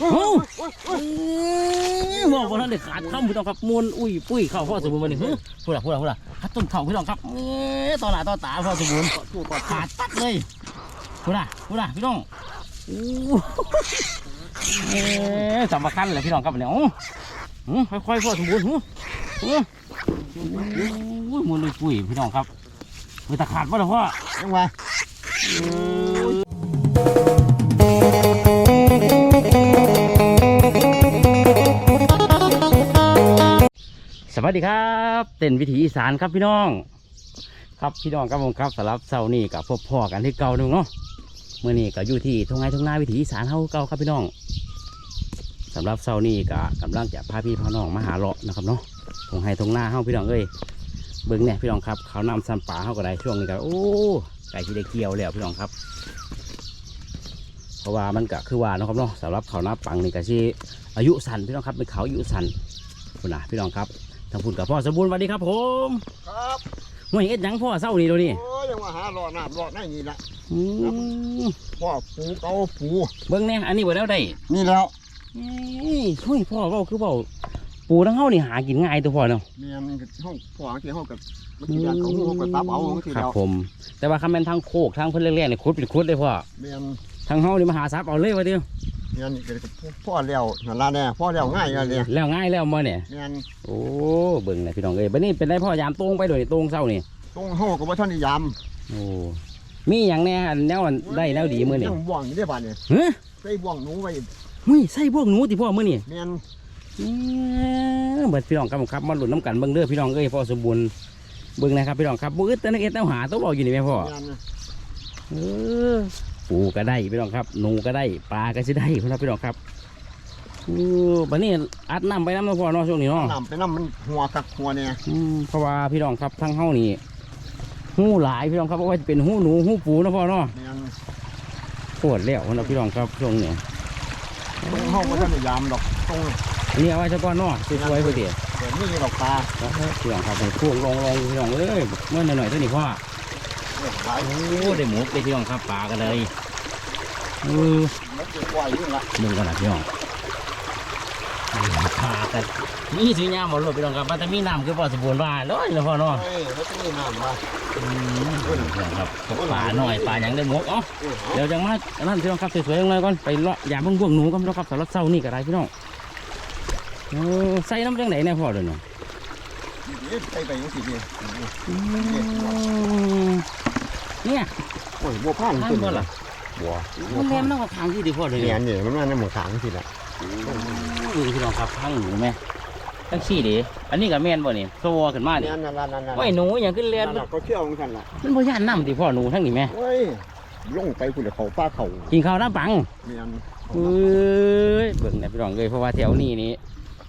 โอ้บอกว่าท่านเด็ขาดข้ามพี่น้องครับมวนอุ้ยปุ้ยเข้าพ่อสมบูรณ์มาหนึ่งพูดละพูดละพูดละคัดต้นเข่าพี่น้องครับเอ๊ะต่อหน้าต่อตาพ่อสมบูรณ์ขาดตัดเลยพูดละพูดละพี่น้องเอ๊ะสำคัญเลยพี่น้องครับเนี่ยโอ้หือค่อยๆพ่อสมบูรณ์หือหือโอ้ยมวนอุ้ยปุ้ยพี่น้องครับเฮ้ยตะขาดป่ะล่ะพ่อยังไง วัสดีครับเต้นวิถีอีสานครับพี่น้อง ครับพี่น้องครับผมครับสำหรับเสาร์นี้กับพบพ่อกันที่เก่าหนึ่งเนาะเมื่อนี้ก็อยู่ที่ทุ่งไร่ทุ่งนาวิถีอีสานเฮาเก่าครับพี่น้องสำหรับเสาร์นี้ก็กำลังจะพาพี่พาน้องมาหาเลาะนะครับเนาะทุ่งไร่ทุ่งนาเฮาพี่น้องเอ้ยเบิ้งเนี่ยพี่น้องครับเขาวนำซ้ำป่าเฮาก็ได้ช่วงนี้ก็โอ้ไก่ที่ได้เกี่ยวแล้วพี่น้องครับ เพราะว่ามันก็คือว่านะครับเนาะสำหรับเขาหน้าปังนี่ก็ที่อายุสั้นพี่น้องครับเป็นเขาอายุสั้นคุณนะพี่น้องครับ ทางพุ่นกับพ่อสมบูรณ์สวัสดีครับผมครับห่วยเอ็ดหยังพ่อเศร้านี่ดูนี่โอ้ยยังว่าหารอน้ำรอได้นี่ละอืมพ่อปูเกาปูเบิ้งเนี่ยอันนี้เบิดแล้วได้นี่แล้วเอ้ยห่วยพ่อเว้าคือเว้าปูทั้งเฮานี่หากินง่ายตัวพ่อเนาะเมียนห้องพ่อที่ห้องกับมันกินยาเขาห้องกับตับเอาทีครับเดียวผม แต่ว่าคำเป็นทางโคกทางเพิ่นเรียกๆนี่คุดเป็นคุดเลยพ่อเมียนทางเฮานี่มาหาทรัพย์เอาเลยว่าเดียว เมียนนี่ก็พ่อเลี้ยวนั่นละแน่พ่อเลี้ยวง่ายเลยเนี่ยแล้วง่ายแล้วมาเนี่ยเมียนโอ้เบิ่งนะพี่น้องเอ้ยบัดนี้เป็นได้พ่อยามตรงไปโดยตรงเศร้านี่ตรงห้องกับว่าท่านนิยามโอ้มีหยังแน่อันแนวอันได้แนวดีมื้อนี่ยังบ่วงอยู่ได้บ้านเนี่ยเฮ้ยใส่บ่วงหนูไว้หุ้ยใส่พวกหนูติพ่อมื้อนี่เมียนเอ้อเบิดพี่น้องครับผมครับมาหลุดน้ำกันเบิ่งเด้อพี่น้องเอ้ยพ่อสมบูรณ์เบิ่งนะครับพี่น้องครับบ่อึดแต่นักเอ็ดแนวหาตัวบอกอยู่นี่แม่พ่อเมียนเออ ปูก็ได้พี่น้องครับหนูก็ได้ปลาก็สิได้พี่น้องพี่น้องครับโอ้บัดนี้อัดน้ำไปน้ำเนาะพ่อเนาะช่วงนี้เนาะน้ำไปน้ำมันหัวกักหัวเนี่ยอืมเพราะว่าพี่น้องครับทั้งเฮานี่หูหลายพี่น้องครับเพราะว่าจะเป็นหูหนูหูปูเนาะพ่อเนาะเมียนปวดแล้วพี่น้องพี่น้องครับช่วงนี้ตรงห้องว่าท่านนิยามดอกตรงอันนี้เอาไว้เฉพาะเนาะสวยๆพอดีแต่นี่ดอกปลาพี่น้องครับให้พวงลงลงพี่น้องเอ้ยเมื่อหน่อยๆเท่านี้พ่อหลาย โอ้ได้หมูได้พี่น้องครับปลากันเลยเออมันจะปล่อยนี่ละมึงกันนะพี่น้องปลากันนี่สีน้ำหมดเลยพี่น้องครับมันจะมีน้ำคือพอสมบูรณ์ว่าเลยนะพ่อเนาะเฮ้ยแล้วจะมีน้ำมาอืมพี่น้องครับปลาหน่อยปลาอย่างได้หมกเอ้าเออเดี๋ยวจังมาอันนั้นพี่น้องครับสวยๆยังไงก่อนไปเลาะอย่าเพิ่งพวกหนูกันพี่น้องครับสำหรับเศร้านี่ก็ได้พี่น้องเออใส่น้ำจังไหนเนี่ยพ่อเดี๋ยวนี้นี่ไปไปยังสิเนี่ยอืม เนี่ยโอ้ยบัวพันทางขึ้นบ่ล่ะบัวมันแม่มันต้องมาทางที่ดีพ่อเดี๋ยวเนี่นี้ยเนี่ยมันมาในหมู่ขางสิละดูพี่น้องครับทางหนูแม่ทั้งสี่เดีอันนี้กับแม่นบ่นี่โซ่ขึ้นมาเนี่นี่ยนั่นนั่นนั่นนั่นโอ้ยหนูอย่างขึ้นเรียนนั่นน่ะก็เที่ยวของท่านล่ะมันบ่ย่านน้ำติพ่อหนูทั้งนี้แม่โอ้ยลงไปคุณเขาป้าเขากินข้าวน้ำปังเมียนเอ้ยเบิ่งเนี่ยพี่น้องเลยเพราะว่าแถวนี้นี่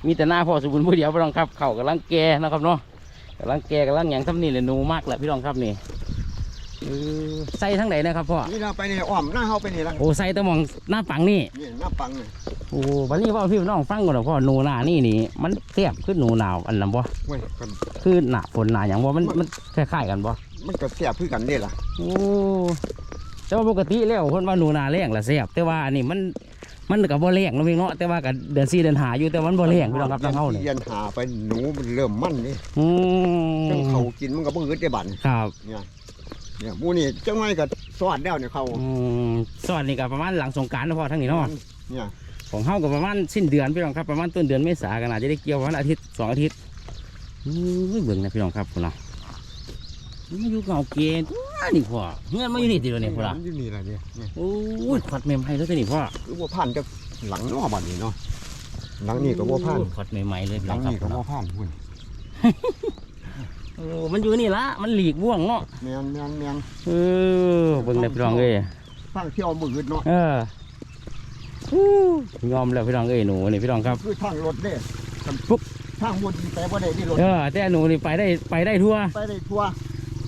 มีแต่หน้าพ่อสุบุญผู้เดียวพี่น้องครับเขากำลังแก่นะครับเนาะกำลังแก่กำลังหยังทำนี่เลยหนูมากแหละพี่น้องครับนี่เออใส่ทั้งไหนนะครับพ่อนี่เราไปนี่อ้อมหน้าเขาไปนี่ละโอ้ใส่แตะมองหน้าปังนี่นี่หน้าปังนี่โอ้วันนี้ว่าพี่น้องฟังก่อนนะพ่อหนูหนานี่นี่มันเทียบขึ้นหนูหนาวอันนั้นบ่เว้ยกันคือหนาฝนหนาอย่างบ่มันมันคล้ายๆกันบ่มันก็เสียบคือกันนี่ล่ะโอ้แต่ว่าปกติแล้วคนว่าหนูหนาแรงละเสียบแต่ว่าอันนี้มันมันกับบ่แรงเนาะพี่เนาะแต่ว่ากับเดือนสี่เดือนหาอยู่แต่ว่ามันบ่แรงพี่น้องครับทางเฮาเนี่ยเย็นหาไปหนูมันเริ่มมั่นนี่อืจังมเขากินมันก็บ่อึดได้บัดครับเนี่ย เนี่ยหมูนี่จังไงก็สวัสดแล้วเนี่ยเขาอืมสวัสดีกับประมาณหลังสงกรารนะพ่อทั้งนี้เนาะเนี่ยของเฮากับประมาณสิ้นเดือนพี่น้องครับประมาณต้นเดือนเมษากันอาจจะได้เกี่ยวประมาณอาทิตย์สองอาทิตย์อื้อเบิ่งนะพี่น้องครับพุ่นน่ะมันอยู่เก่าเกณฑ์ว้านี่พ่อเงื่อนมาอยู่นี่ติเดียวนี่พุ่นน่ะมันอยู่นี่แหละเนี่ยเนี่ยโอ้ยขอดใหม่ๆเลยตัวนี้พ่อคือบัวพันจะหลังเนอบัดนี้เนาะหลังนี่ก็บัวพันขอดใหม่ๆเลยพี่หลัน้องงครับนี่ก็บัวพันพุ่น โอ้มันอยู่นี่ละมันหลีกบ่วงเนาะแมนแมนแมนเออเบิ่งนะพี่น้องเอ้ยฟังเที่ยวมืดเนาะเอออู้ยอมแล้วพี่น้องเอ้ยหนูนี่พี่น้องครับคือทางรถเด้ปุ๊บทางบนแต่บ่ได้ที่รถเออแต่หนูนี่ไปได้ไปได้ทั่วไปได้ทั่ว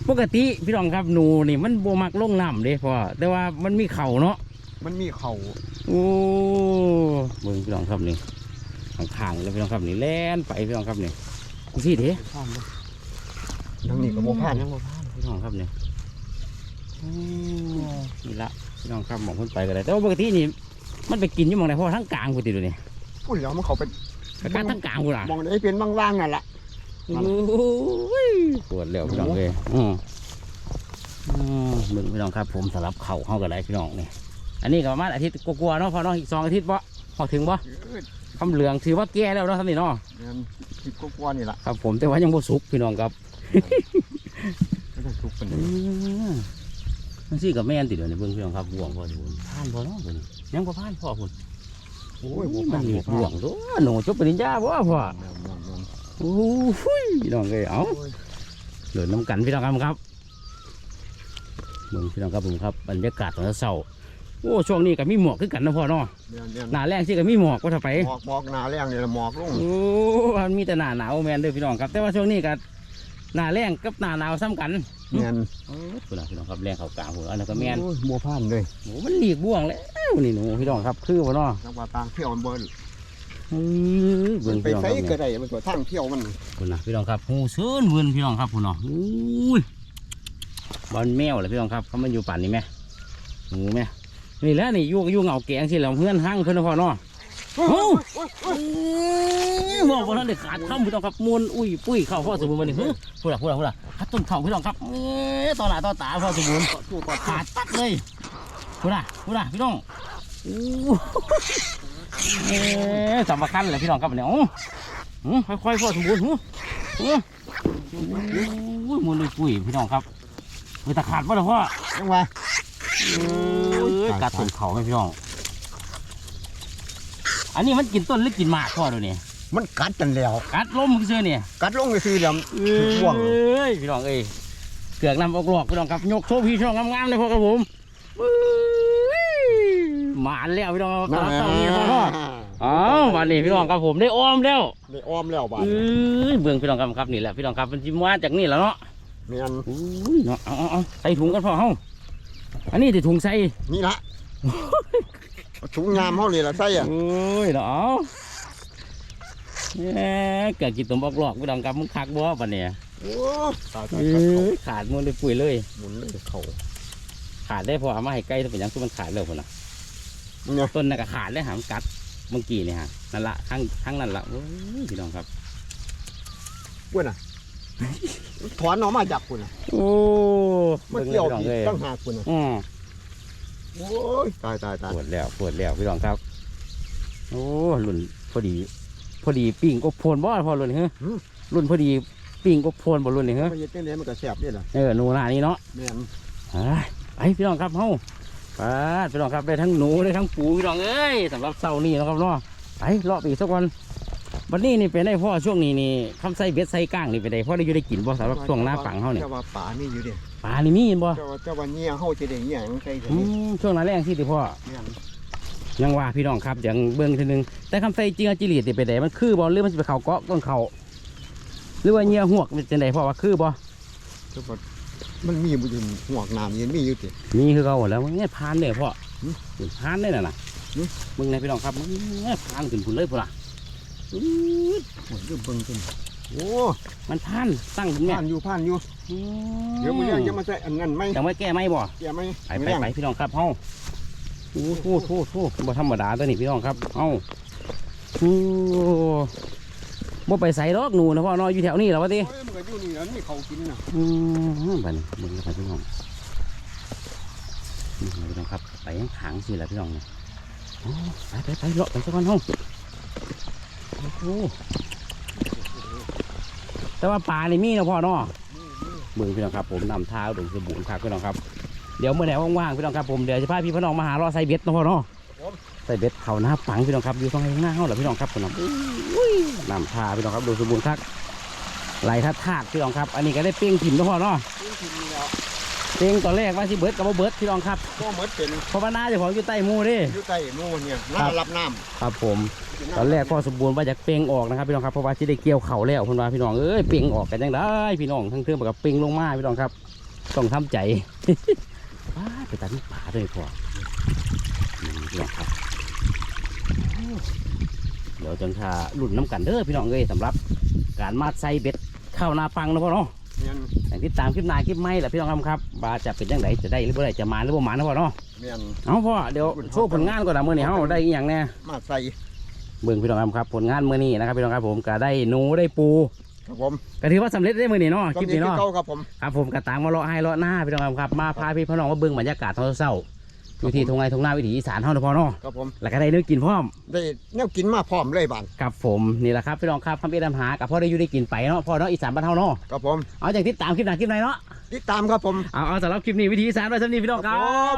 ปกติพี่น้องครับหนูนี่มันโบมักลงน้ำเด้พ่อแต่ว่ามันมีเข่าเนาะมันมีเขาโอ้เบิ่งพี่น้องครับนี่ข้างๆเลยพี่น้องครับนี่แล่นไปพี่น้องครับนี่สิเด้พันเลย ทางนี้ก็บัวพันยังบ่ผ่านพี่น้องครับนี่โอ้นี่ละพี่น้องครับหมองคนไปก็ได้แต่ว่าปกตินี่มันไปกินอยู่หมองไหนพ่อทั้งกลางกูติดเลยนี่พูดแล้วมันเขาเป็นกระกัดทั้งกลางกูล่ะมองได้เป็นว่างๆนั่นแหละ โอ้ยปวดแล้วพี่น้องเลยอืมอืมมึงพี่น้องครับ ผมสลับเข่าเข้ากันได้พี่น้องนี่อันนี้ก็ประมาณอาทิตย์กว่าๆเนาะพอเนาะอีกสองอาทิตย์ปะพอถึงปะเออคำเหลืองถือว่าแก่แล้วเนาะท่านนี่เนาะเดือนสิบกว่าๆนี่แหละครับผมแต่ว่ายังบ่สุกพี่น้องครับ ไม่ต้องทุกข์เป็นอืมมันสิกับแม่นติดเดี๋ยวนี้เบิ่งพี่น้องครับห่วงพอดีบุญผ่านพอเนาะเบิ่งยังบ่ผ่านพ่อคุณโอ้ยมันหลีกห่วงตัวหนูจบปริญญาบ่พ่อโอ้ยพี่น้องเอ้ยเอ้าเดินน้ำกันพี่น้องครับครับเมืองพี่น้องครับผมครับบรรยากาศตอนเช้าโอ้ช่วงนี้ก็มีหมอกขึ้นกันนะพ่อเนาะเดือนเดือนหนาแรงสิก็มีหมอกว่าถ้าไปหมอกหมอกหนาแรงเนี่ยหมอกลงโอ้มันมีแต่หนาหนาวแมนเด้อพี่น้องครับ แต่ว่าช่วงนี้ก็ หนาแรงกับหนาหนาวซ้ำกันเนียนโอ้พี่น้องพี่น้องครับแรงเขากลางหัวอันนั้นก็แมนโอ้ยบัวพันเลยโอ้มันหลีกบ่วงแล้วนี่หนูพี่น้องครับคือว่าเนาะจังหวัดต่างเที่ยวมันเบิ้ลอื้อเบิ่งไปพี่น้องคใช้รับก็เนี่ยได้มันตัวทางเที่ยวมันคุณนะพี่น้องครับหูซื้นเวินพี่น้องครับคุณเนาะอุ้ยบอลแมวเลยพี่น้องครับเขามันอยู่ป่านนี้ไหมหนูไหมนี่แหล้วนี่อยู่ก็อยู่เหงาแกงสิแล้วเพื่อนห้างเพื่อนพ่อเนาะ โอ้บอกว่าท่านเด็กขาดข้ามพี่น้องครับมูลอุ้ยปุ้ยเข้าพ่อสมบูรณ์มาหนึ่งพูดละพูดละพูดละคัดต้นเข่าพี่น้องครับเอ้ยต่อหน้าต่อตาพ่อสมบูรณ์ตัวก่อนขาดตัดเลยพูดละพูดละพี่น้องอู้เอ๊ะสำคัญเลยพี่น้องครับเนี่ยโอ้หือค่อยๆพ่อสมบูรณ์หือหือโอ้ยมูลเลยปุ้ยพี่น้องครับเฮ้ยตะขาดป่ะล่ะพ่อยังไงเอ้ยกัดต้นเขาไหมพี่น้อง อันนี้มันกินต้นหรือกินหมากพ่อเดี๋ยวนี้มันกัดกันแล้ว กัดล้มคือเสื้อเนี่ยกัดลงไปคือเดี๋ยวห่วงเอ้ยพี่น้องเอ้ยเกือกนำออกหลอกพี่น้องครับยกโซ่พี่ช่องงามๆเลยพ่อครับผมเอ้ยหมานแล้วพี่น้องครับตอนเช้านี้นะพ่อเนาะอ้าววันนี้พี่น้องครับผมได้อ้อมแล้วได้อ้อมแล้วบ้านเอ้ยเบื้องพี่น้องครับครับนี่แหละพี่น้องครับมันจิมาจากนี่แหล้วเนาะเมียนอุ้ยเนาะเอาเอาเอาใส่ถุงกันพ่อเฮาอันนี้ติถุงใส่นี่ละเอา ถุงยามเขาเลยละใส่อะโอ้ยเนาะเอาแหมเกิดกินตุ่มบอกหลอกพี่น้องครับมึงคักบ่ปะเนี่ยโอ้ตายตายเอ้ตายเขายขาดมือเลยปุ๋ยเลย หมุนเลยเขาขาดได้พอเอามาให้ใกล้ถ้าเป็นหยังคือมันขาดเลยคนน่ะเนี่ยต้นน่ะก็ขาดเลยหามนกัดเมื่อกี้นี่ฮะนั่นละข้างข้างนั่นละโอ้ยพี่น้องครับเว้ยน่ะถอนออกมาจากคุณน่ะโอ้มันบิ่งเกี่ยวพี่น้องผิดเลยตั้งหากคุณน่ะอือ โอ้ยตายตายตายปวดแล้วปวดแล้วพี่น้องครับ โอ้รุ่นพอดี พอดีปิ้งกบโพนบ่พอรุ่นนี้เฮ้ยรุ่นพอดีปิ้งกบโพนบ่รุ่นนี้เฮ้ยมันจะเต้นเนี้มันก็แสบนี่แหละเออหนูหน้านี้เนาะแม่นเฮ้ยไปพี่น้องครับเฮาไปพี่น้องครับได้ทั้งหนูได้ทั้งปูพี่น้องเอ้ยสำหรับเสาร์นี้นะครับเนาะไปเลาะไปอีกสักวัน วันนี้นี่เป็นได้พ่อช่วงนี้นี่คำใส่เบ็ดใส่ก้างนี่เป็นได้พ่อได้อยู่ได้กินบ่สำหรับช่วงหน้าฝังเฮาเนี่ยเจ้าว่าป่านี่อยู่เดิปลานี่มีเห็นบ่เจ้าว่าเจ้าว่าเงี้ยเฮาจะได้เงี้ยยังไงอืมช่วงหน้าแรงที่ติพ่อแม่นยังว่าพี่น้องครับอย่างเบิ่งทีนึงแต่คำใส่เจือจิหลีดนี่เป็นได้มันคือบ่หรือมันสิไปเข้าเกาะต้นเขาหรือว่าเหยื่อหวกมันเป็นไดพ่อว่าคือบ่เจ้าว่ามันมีบุญหัวกน้ำยันมีอยู่ติมีคือเขาหมดแล้วมันเนี่ยพานเลยพ่อหืมขึ้นพานเลยน่ะนะหืมมึงไงพี่น้องครับมึงเนี่ยพานขึ้นพุ่นเลยพุ่นล่ะ อื้อโอ้ยเดี๋ยวเบิ่งกันโอ้มันพานตั้งขึ้นแม่ผ่านอยู่ผ่านอยู่ เดี๋ยวมึงยังจะมาใส่อันนั้นไหมยังไม่แก้ไหมบ่แกไหมไปไปไปพี่น้องครับเฮาโอ้โหโอ้โหโอ้โหบ่ธรรมดาตัวนี้พี่น้องครับเฮาโอ้บ่ไปใส่ดอกหนูนะพ่อเนาะอยู่แถวนี้แล้ววะติโอ้ยมันก็อยู่นี่แล้วนี่เขากินน่ะอืมบัดนมึงไปพี่น้องนี่พี่น้องครับ ไปยังขางสิแหละพี่น้องเนี่ยโอ้ไปไปไปเลาะไปสักวันห้องโอ้โห แต่ว่าปลานี่มีนะพ่อเนาะเบิ่งพี่น้องครับผมนำเท้าดงสมบูรณ์ครับพี่น้องครับ เดี๋ยวเมื่อไหร่ว่างๆพี่น้องครับผมเดี๋ยวจะพาพี่พี่น้องมาหารอใส่เบ็ดนะพ่อเนาะใส่เบ็ดเขาหน้าปังพี่น้องครับอยู่ตรงหน้าเฮาแหละพี่น้องครับพี่น้องอุ้ยนำทาพี่น้องครับดูสมบูรณ์ครับไหลทัดทาดพี่น้องครับ อันนี้ก็ได้เป้งถิ่มนะพ่อเนาะกินแล้ว เต็งตอนแรกว่าสิเบิร์ดกับบ่เบิร์ดพี่น้องครับก็หมดเป็นเพราะว่าหน้าเจ้าของอยู่ใต้หมูเดิ อยู่ใต้หมู่เนี่ยน้ารับน้ำครับผมตอนแรกพ่อสมบูรณ์ว่าจะเป่งออกนะครับพี่น้องครับเพราะว่าที่ได้เกี่ยวเข่าแล้วเพิ่นว่าพี่น้องเอ้ยเป่งออกกันยังได้พี่น้องทั้งเทื่อกับเป่งลงมาพี่น้องครับต้องทำใจ ว้าไปตัดนี่ป่าเลยพ่อนี่พี่น้องครับโอ้เดี๋ยวจังชาลุ่นน้ำกันเด้อพี่น้องเอ้ยสำหรับการมาใส่เบ็ดเข้านาปังนะพ่อเนาะ เนี่ยอย่างที่ตามคลิปหนาคลิปไม่แหละพี่น้องครับครับว่าจะเป็นยังไงจะได้หรือบ่ได้จะมาหรือบ่มานะพ่อเนาะแเมียนเอาพ่อเดี๋ยวโชว์ผลงานก่อนนะมื่อนี้เฮาได้อีหยังแน่มาใส่เบิ่งพี่น้องครับผลงานมื่อนี้นะครับพี่น้องครับผมก็ได้หนูได้ปูครับผมก็ถือว่าสำเร็จได้มื่อนี้เนาะคลิปนี้ก็เนาะเก่าครับผมครับผมกระตางมาเลาะให้เลาะหน้าพี่น้องครับมาพาพี่พี่น้องมาเบิ่งบรรยากาศตอนเช้าๆ อยู่ที่ทงไงทงหน้าวิถีอีสานเฮาเนาะพ่อเนาะครับผมแล้วก็ได้เนื้อกินพร้อมได้แนวกินมาพร้อมเลยบานกับผมนี่แหละครับพี่น้องครับคำเอ็ดำหากับพ่อได้อยู่ได้กินไปเนาะพ่อเนาะอีสานบ้านเฮาเนาะครับผมเอาจากติดตามคลิปหน้าคลิปไหนเนาะติดตามครับผมเอาเอาสำหรับคลิปนี้วิถีอีสานไว้สำหรับนี้พี่น้องครัครับบ